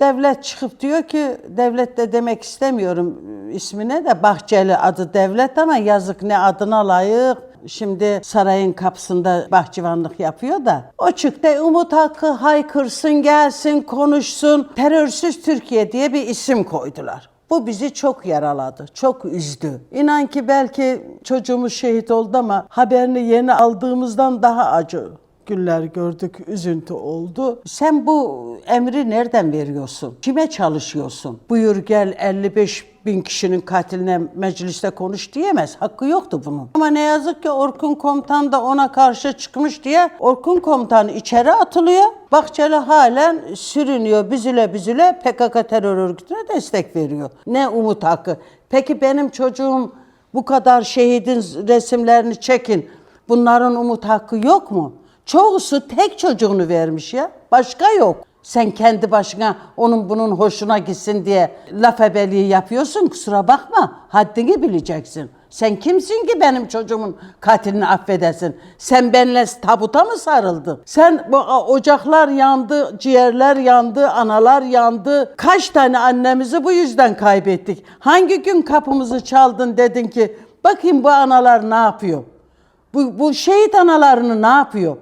Devlet çıkıp diyor ki, devlet de demek istemiyorum e, ismine de Bahçeli adı devlet ama yazık ne adına layık. Şimdi sarayın kapısında bahçıvanlık yapıyor da. O çıktı Umut Hakkı haykırsın gelsin konuşsun. Terörsüz Türkiye diye bir isim koydular. Bu bizi çok yaraladı, çok üzdü. İnan ki belki çocuğumuz şehit oldu ama haberini yeni aldığımızdan daha acı güller gördük, üzüntü oldu. Sen bu emri nereden veriyorsun? Kime çalışıyorsun? Buyur gel 55 bin kişinin katiline mecliste konuş diyemez. Hakkı yoktu bunun. Ama ne yazık ki Orkun Komutan da ona karşı çıkmış diye Orkun Komutan içeri atılıyor. Bahçeli halen sürünüyor, büzüle büzüle PKK terör örgütüne destek veriyor. Ne umut hakkı. Peki benim çocuğum bu kadar şehidin resimlerini çekin. Bunların umut hakkı yok mu? Çoğusu tek çocuğunu vermiş ya. Başka yok. Sen kendi başına onun bunun hoşuna gitsin diye laf ebeliği yapıyorsun. Kusura bakma. Haddini bileceksin. Sen kimsin ki benim çocuğumun katilini affedesin? Sen benimle tabuta mı sarıldın? Sen bu ocaklar yandı, ciğerler yandı, analar yandı. Kaç tane annemizi bu yüzden kaybettik? Hangi gün kapımızı çaldın dedin ki bakayım bu analar ne yapıyor? Bu, bu şehit analarını ne yapıyor?